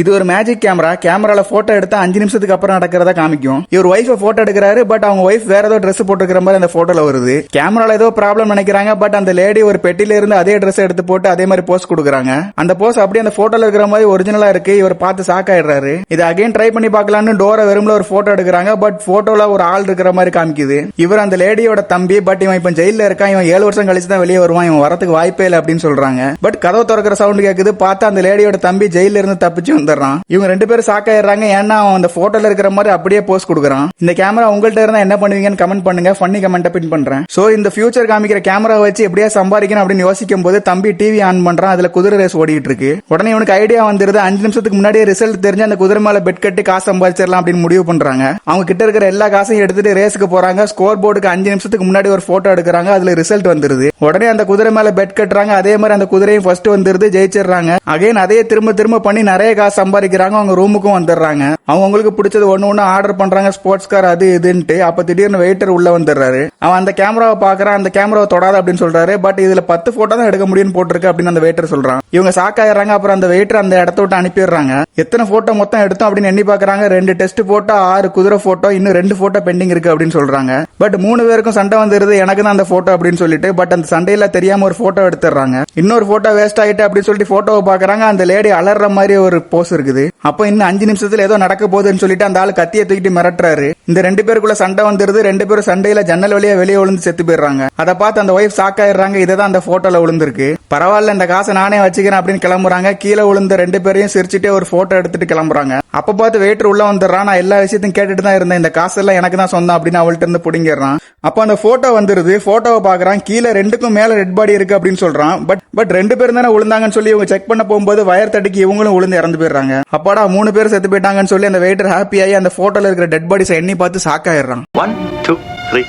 இது ஒரு magic camera கேமரால போட்டோ எடுத்தா அஞ்சு நிமிஷத்துக்கு அப்புறம் நடக்கிறதா காமிக்கும். இவர் ஒய்ஃபை போட்டோ எடுக்கிறாரு பட் அவங்க ஒய்ஃப் வேற ஏதோ ட்ரெஸ் போட்டுக்கிற மாதிரி அந்த போட்டோல வருது. கேமரால ஏதோ ப்ராப்ளம் நினைக்கிறாங்க பட் அந்த லேடி ஒரு பெட்டில இருந்து அதே ட்ரெஸ் எடுத்து போட்டு அதே மாதிரி போஸ்ட் கொடுக்குறாங்க. அந்த போஸ் அப்படியே அந்த போட்டோல இருக்கிற மாதிரி ஒரிஜினலா இருக்கு. இவர் பார்த்து ஷாக் ஆயிடுறாரு. இது அகைன் ட்ரை பண்ணி பார்க்கலாம்னு டோரை வெறும்ல ஒரு போட்டோ எடுக்கிறாங்க பட் போட்டோல ஒரு ஆள் இருக்கிற மாதிரி காமிக்குது. இவர் அந்த லேடியோட தம்பி பட் இவன் இப்ப ஜெயில இருக்கான். இவன் ஏழு வருஷம் கழிச்சு தான் வெளியே வருவான். இவன் வரத்துக்கு வாய்ப்பே இல்லை அப்படின்னு சொல்றாங்க. பட் கதவு திறக்கிற சவுண்ட் கேக்குது. பார்த்து அந்த லேடியோட தம்பி ஜெயில இருந்து தப்பிச்சு வந்துடுறான். இவங்க ரெண்டு பேரும் ஷாக் ஆயிடுறாங்க. ஏன்னா அவன் அந்த போட்டோல இருக்கிற மாதிரி அப்படியே போஸ்ட் கொடுக்குறான். இந்த கேமரா உங்கள்ட்ட இருந்தா என்ன பண்ணுவீங்கன்னு கமெண்ட் பண்ணுங்க. ஃபன்னி கமெண்ட் பின் பண்றேன். சோ இந்த ஃபியூச்சர் காமிக்கிற கேமரா வச்சு எப்படியா சம்பாதிக்கணும் அப்படின்னு யோசிக்கும் போது தம்பி டிவி ஆன் பண்றான். அதுல குதிரை ரேஸ் ஓடிட்டு இருக்கு. உடனே இவனுக்கு ஐடியா வந்துருது. அஞ்சு நிமிஷத்துக்கு முன்னாடியே ரிசல்ட் தெரிஞ்சு அந்த குதிரை மேல பெட் கட்டி காசு சம்பாதிச்சிடலாம் அப்படின்னு முடிவு பண்றாங்க. அவங்க கிட்ட இருக்கிற எல்லா காசையும் எடுத்துட்டு ரேஸுக்கு போறாங்க. ஸ்கோர் போர்டுக்கு அஞ்சு நிமிஷத்துக்கு முன்னாடி ஒரு போட்டோ எடுக்கிறாங்க. அதுல ரிசல்ட் வந்துருது. உடனே அந்த குதிரை மேல பெட் கட்டுறாங்க. அதே மாதிரி அந்த குதிரையும் ஃபர்ஸ்ட் வந்துருது. ஜெயிச்சிடுறாங்க. அகைன் அதே திரும்ப திரும்ப பண்ணி நிறைய காசு சம்பாதிக்கிறாங்க அவங்க ரூமுக்கும் வந்துடுறாங்க. அவங்க அவங்களுக்கு பிடிச்சது ஒன்று ஒண்ணு ஆர்டர் பண்றாங்க ஸ்போர்ட்ஸ் கார் அது இதுன்ட்டு அப்ப திடீர்னு வெயிட்டர் உள்ள வந்துடுறாரு. அவன் அந்த கேமராவை பாக்குறான் அந்த கேமராவை தொடாத அப்படின்னு சொல்றாரு. பட் இதுல பத்து போட்டோ தான் எடுக்க முடியும்னு போட்டிருக்கு அப்படின்னு அந்த வெயிட்டர் சொல்றான். இவங்க சாக்காயிடுறாங்க அப்புறம் அந்த வெயிட்டர் அந்த இடத்த விட்டு அனுப்பிடுறாங்க. எத்தனை போட்டோ மொத்தம் எடுத்தோம் அப்படின்னு எண்ணி பாக்குறாங்க ரெண்டு டெஸ்ட் போட்டோ ஆறு குதிரை போட்டோ இன்னும் ரெண்டு போட்டோ பெண்டிங் இருக்கு அப்படின்னு சொல்றாங்க. பட் மூணு பேருக்கும் சண்டை வந்துருது. எனக்கு தான் அந்த போட்டோ அப்படின்னு சொல்லிட்டு பட் அந்த சண்டையில தெரியாம ஒரு போட்டோ எடுத்துறாங்க இன்னொரு போட்டோ வேஸ்ட் ஆயிட்டு அப்படின்னு சொல்லிட்டு போட்டோவை பாக்குறாங்க அந்த லேடி அலற மாதிரி ஒரு போஸ் இருக்குது. அப்போ இன்னும் அஞ்சு நிமிஷத்துல ஏதோ நடக்க போகுதுன்னு சொல்லிட்டு அந்த ஆள் கத்தியை தூக்கிட்டு மிரட்டுறாரு. இந்த ரெண்டு பேருக்குள்ள சண்டை வந்துருது ரெண்டு பேரும் சண்டையில ஜன்னல் வழியா வெளியே விழுந்து செத்து போயிடுறாங்க. அதை பார்த்து அந்த ஒய்ஃப் ஷாக் ஆயிடுறாங்க. இதுதான் அந்த போட்டோல விழுந்திருக்கு. பரவாயில்ல இந்த காசை நானே வச்சுக்கிறேன் அப்படின்னு கிளம்புறாங்க. கீழே விழுந்த ரெண்டு பேரையும் சிரிச்சுட்டே ஒரு போட்டோ எடுத்துட்டு கிளம்புறாங்க. அப்ப பார்த்து வெயிட்டர் உள்ள வந்துடுறான். நான் எல்லா விஷயத்தையும் கேட்டுட்டு தான் இருந்தேன். இந்த காசெல்லாம் எனக்கு தான் சொந்தம் அப்படின்னு அவள்கிட்ட இருந்து பிடிங்கிறான் அப்போ அந்த போட்டோ வந்துருது. போட்டோவை பாக்குறான் கீழே ரெண்டுக்கும் மேல ரெட் பாடி இருக்கு அப்படின்னு சொல்றான். பட் பட் ரெண்டு பேரும் தானே விழுந்தாங்கன்னு சொல்லி இவங்க செக் பண்ண போகும்போது வயர் தடிக்கு இவங்களும் விழுந்து இறந்து போயிடுறாங்க. அப்பாடா மூணு பேர் செத்து போயிட்டாங்கன்னு சொல்லி அந்த வெயிட்டர் ஹாப்பி ஆகி அந்த போட்டோல இருக்கிற டெட் பாடிஸ் எண்ணி பார்த்து சாக்காயிடுறான் ஒன் டூ த்ரீ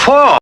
ஃபோர்